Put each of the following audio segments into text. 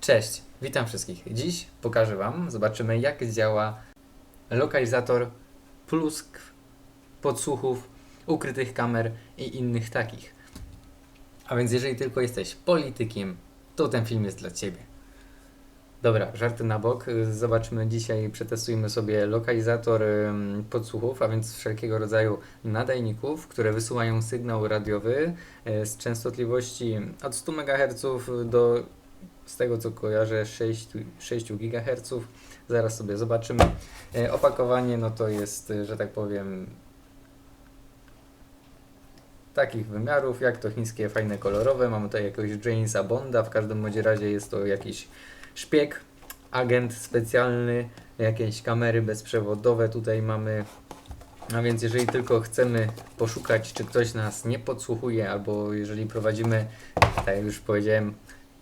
Cześć, witam wszystkich. Dziś pokażę Wam, zobaczymy jak działa lokalizator pluskw, podsłuchów, ukrytych kamer i innych takich. A więc jeżeli tylko jesteś politykiem, to ten film jest dla Ciebie. Dobra, żarty na bok. Zobaczmy dzisiaj, przetestujmy sobie lokalizator podsłuchów, a więc wszelkiego rodzaju nadajników, które wysyłają sygnał radiowy y, z częstotliwości od 100 MHz do z tego co kojarzę 6, 6 GHz. Zaraz sobie zobaczymy. E, Opakowanie no to jest, e, że tak powiem, takich wymiarów, jak to chińskie fajne kolorowe. Mamy tutaj jakiegoś Jamesa Bonda, w każdym razie jest to jakiś szpieg, agent specjalny, jakieś kamery bezprzewodowe tutaj mamy. A więc jeżeli tylko chcemy poszukać, czy ktoś nas nie podsłuchuje, albo jeżeli prowadzimy, tak jak już powiedziałem,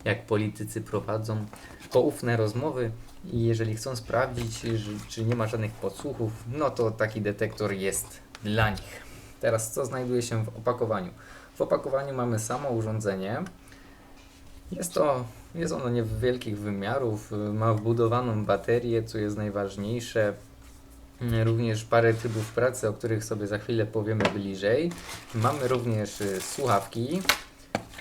jak politycy prowadzą poufne rozmowy i jeżeli chcą sprawdzić, czy nie ma żadnych podsłuchów, no to taki detektor jest dla nich. Teraz co znajduje się w opakowaniu? W opakowaniu mamy samo urządzenie. Jest to, jest ono niewielkich wymiarów, ma wbudowaną baterię, co jest najważniejsze. Również parę trybów pracy, o których sobie za chwilę powiemy bliżej. Mamy również y, słuchawki,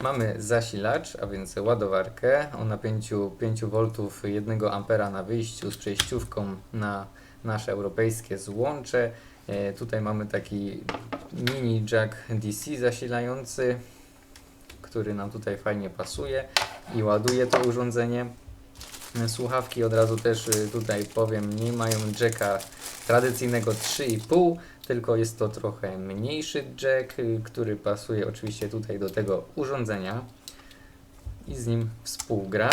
Mamy zasilacz, a więc ładowarkę o napięciu 5 V 1 A na wyjściu z przejściówką na nasze europejskie złącze. E, tutaj mamy taki mini jack DC zasilający, który nam tutaj fajnie pasuje i ładuje to urządzenie. Słuchawki od razu też y, tutaj powiem, nie mają jacka tradycyjnego 3,5, tylko jest to trochę mniejszy jack, y, który pasuje oczywiście tutaj do tego urządzenia i z nim współgra.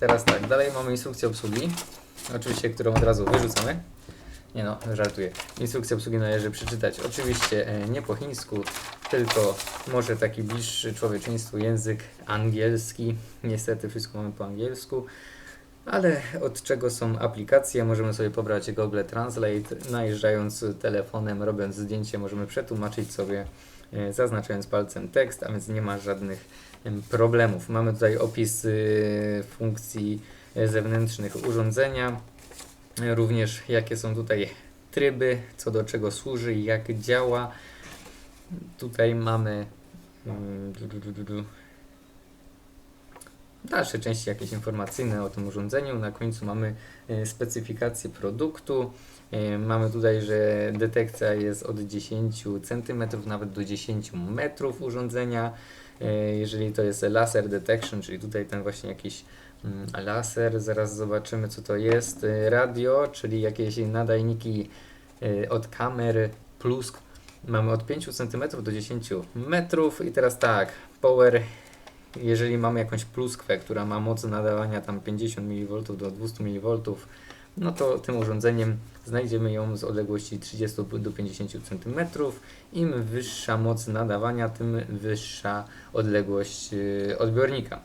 Teraz tak, dalej mamy instrukcję obsługi, oczywiście, którą od razu wyrzucamy. Nie no, żartuję. Instrukcję obsługi należy przeczytać oczywiście e, nie po chińsku, tylko może taki bliższy człowieczeństwu język angielski. Niestety wszystko mamy po angielsku. Ale od czego są aplikacje? Możemy sobie pobrać Google Translate, najeżdżając telefonem, robiąc zdjęcie, możemy przetłumaczyć sobie, e, zaznaczając palcem tekst, a więc nie ma żadnych em, problemów. Mamy tutaj opis y, funkcji e, zewnętrznych urządzenia, e, również jakie są tutaj tryby, co do czego służy jak działa. Tutaj mamy mm, dalsze części jakieś informacyjne o tym urządzeniu. Na końcu mamy e, specyfikację produktu. E, Mamy tutaj, że detekcja jest od 10 cm nawet do 10 metrów urządzenia. E, Jeżeli to jest laser detection, czyli tutaj ten właśnie jakiś mm, laser, zaraz zobaczymy co to jest. Radio, czyli jakieś nadajniki od kamer, plusk. Mamy od 5 cm do 10 metrów i teraz tak, power jeżeli mamy jakąś pluskwę, która ma moc nadawania tam 50 mV do 200 mV, no to tym urządzeniem znajdziemy ją z odległości 30 do 50 cm. Im wyższa moc nadawania, tym wyższa odległość yy, odbiornika.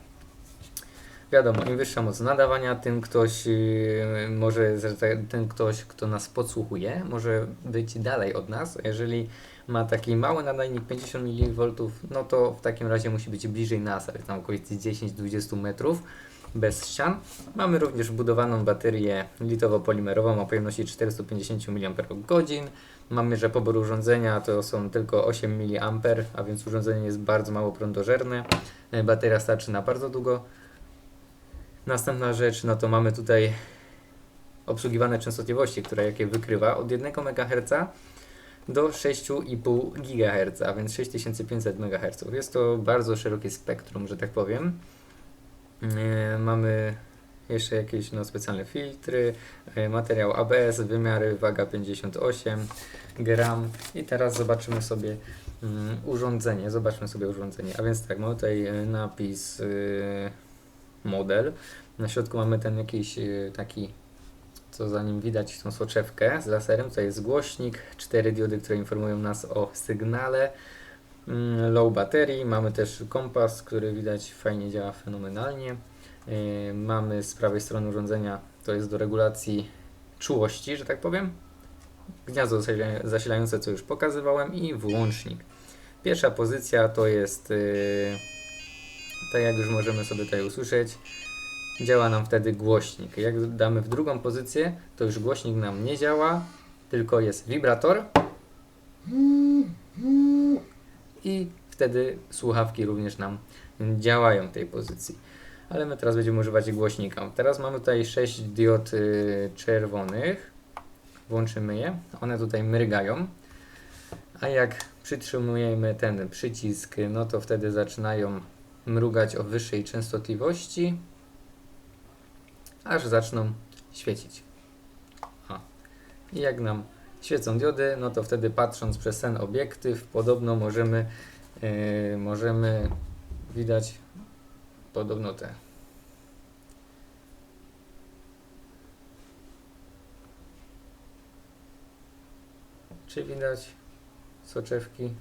Wiadomo, im wyższa moc nadawania, tym ktoś yy, może, że ten ktoś, kto nas podsłuchuje, może być dalej od nas. Jeżeli ma taki mały nadajnik 50 mV, no to w takim razie musi być bliżej nas, ale tam okolicy 10-20 metrów bez ścian. Mamy również wbudowaną baterię litowo-polimerową o pojemności 450 mAh. Mamy, że pobór urządzenia to są tylko 8 mA, a więc urządzenie jest bardzo mało prądożerne. E, Bateria starczy na bardzo długo. Następna rzecz, no to mamy tutaj obsługiwane częstotliwości, które jakie wykrywa od 1 MHz do 6,5 GHz, a więc 6500 MHz. Jest to bardzo szerokie spektrum, że tak powiem. E, Mamy jeszcze jakieś no, specjalne filtry, e, materiał ABS, wymiary, waga 58 gram i teraz zobaczymy sobie mm, urządzenie, zobaczmy sobie urządzenie, a więc tak, mamy tutaj e, napis y, model, na środku mamy ten jakiś y, taki co za nim widać tą soczewkę z laserem. Tutaj jest głośnik, cztery diody, które informują nas o sygnale. Mm, Low baterii, mamy też kompas, który widać fajnie działa fenomenalnie. Yy, Mamy z prawej strony urządzenia, to jest do regulacji czułości, że tak powiem. Gniazdo zasila- zasilające, co już pokazywałem i włącznik. Pierwsza pozycja to jest, yy, tak jak już możemy sobie tutaj usłyszeć, działa nam wtedy głośnik. Jak damy w drugą pozycję, to już głośnik nam nie działa, tylko jest wibrator i wtedy słuchawki również nam działają w tej pozycji. Ale my teraz będziemy używać głośnika. Teraz mamy tutaj 6 diod y, czerwonych. Włączymy je. One tutaj mrygają. A jak przytrzymujemy ten przycisk, no to wtedy zaczynają mrugać o wyższej częstotliwości, aż zaczną świecić. O. I jak nam świecą diody, no to wtedy patrząc przez ten obiektyw, podobno możemy, yy, możemy widać podobno te. Czy widać soczewki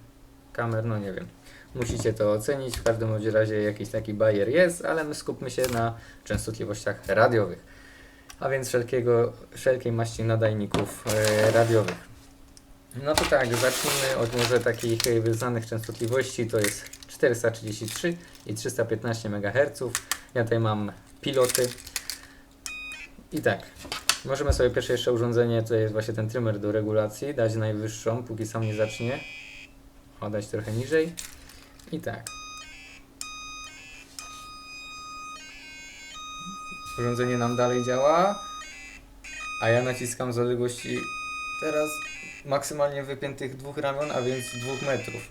kamer? No nie wiem. Musicie to ocenić. W każdym razie jakiś taki bajer jest, ale my skupmy się na częstotliwościach radiowych. A więc wszelkiego, wszelkiej maści nadajników e, radiowych. No to tak, zacznijmy od może takich e, znanych częstotliwości, to jest 433 i 315 MHz. Ja tutaj mam piloty. I tak, możemy sobie pierwsze jeszcze urządzenie, to jest właśnie ten trymer do regulacji, dać najwyższą, póki sam nie zacznie. O, dać trochę niżej. I tak. Urządzenie nam dalej działa, a ja naciskam z odległości teraz maksymalnie wypiętych dwóch ramion, a więc dwóch metrów.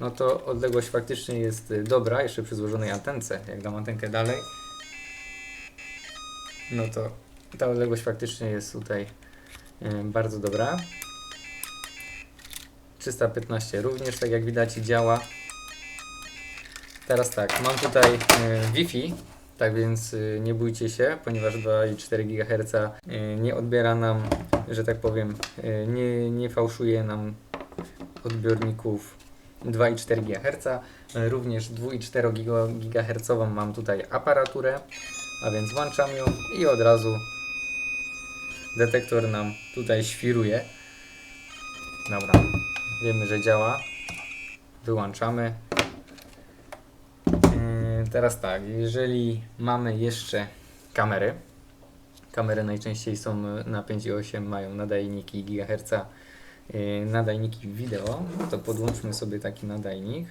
No to odległość faktycznie jest y, dobra, jeszcze przy złożonej antence. Jak dam antenkę dalej, no to ta odległość faktycznie jest tutaj y, bardzo dobra. 315 również, tak jak widać, działa. Teraz tak, mam tutaj y, Wi-Fi, tak więc y, nie bójcie się, ponieważ 2,4 GHz y, nie odbiera nam, że tak powiem, nie, nie fałszuje nam odbiorników 2,4 GHz. Również 2,4 GHz mam tutaj aparaturę, a więc włączam ją i od razu detektor nam tutaj świruje. Dobra, wiemy, że działa. Wyłączamy. Yy, Teraz tak, jeżeli mamy jeszcze kamery, kamery najczęściej są na 5,8, mają nadajniki gigaherca, yy, nadajniki wideo, to podłączmy sobie taki nadajnik.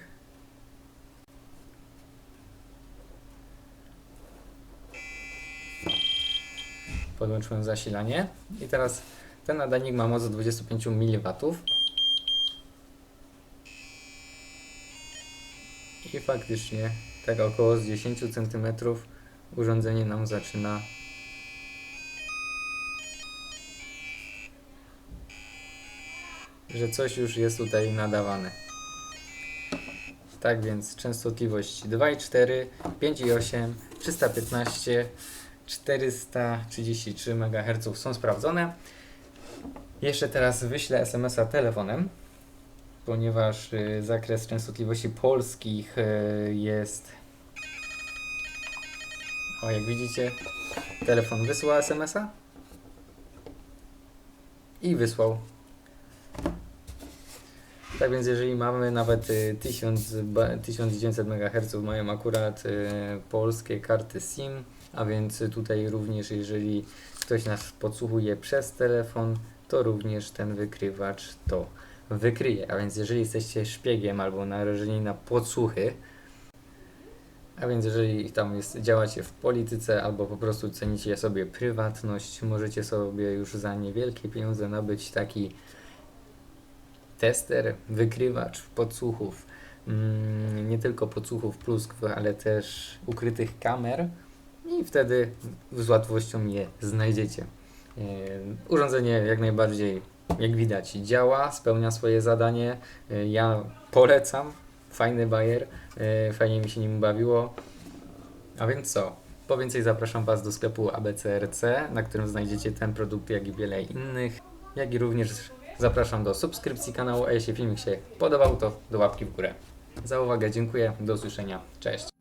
Podłączyłem zasilanie i teraz ten nadajnik ma moc 25 mW. I faktycznie, tak około z 10 cm urządzenie nam zaczyna że coś już jest tutaj nadawane. Tak więc częstotliwość 2,4, 5,8, 315, 433 MHz są sprawdzone. Jeszcze teraz wyślę SMS-a telefonem ponieważ y, zakres częstotliwości polskich y, jest. O, jak widzicie, telefon wysłał SMS-a i wysłał. Tak więc, jeżeli mamy nawet y, 1000, ba- 1900 MHz, mają akurat y, polskie karty SIM, a więc tutaj również, jeżeli ktoś nas podsłuchuje przez telefon, to również ten wykrywacz to wykryje. A więc jeżeli jesteście szpiegiem albo narażeni na podsłuchy, a więc jeżeli tam jest, działacie w polityce albo po prostu cenicie sobie prywatność, możecie sobie już za niewielkie pieniądze nabyć taki tester, wykrywacz podsłuchów. Mm, nie tylko podsłuchów pluskw, ale też ukrytych kamer i wtedy z łatwością je znajdziecie. Yy, Urządzenie jak najbardziej jak widać, działa, spełnia swoje zadanie. Y, Ja polecam. Fajny bajer, y, fajnie mi się nim bawiło. A więc co? Po więcej zapraszam Was do sklepu ABCRC, na którym znajdziecie ten produkt, jak i wiele innych. Jak i również zapraszam do subskrypcji kanału, a jeśli filmik się podobał, to do łapki w górę. Za uwagę dziękuję, do usłyszenia, cześć.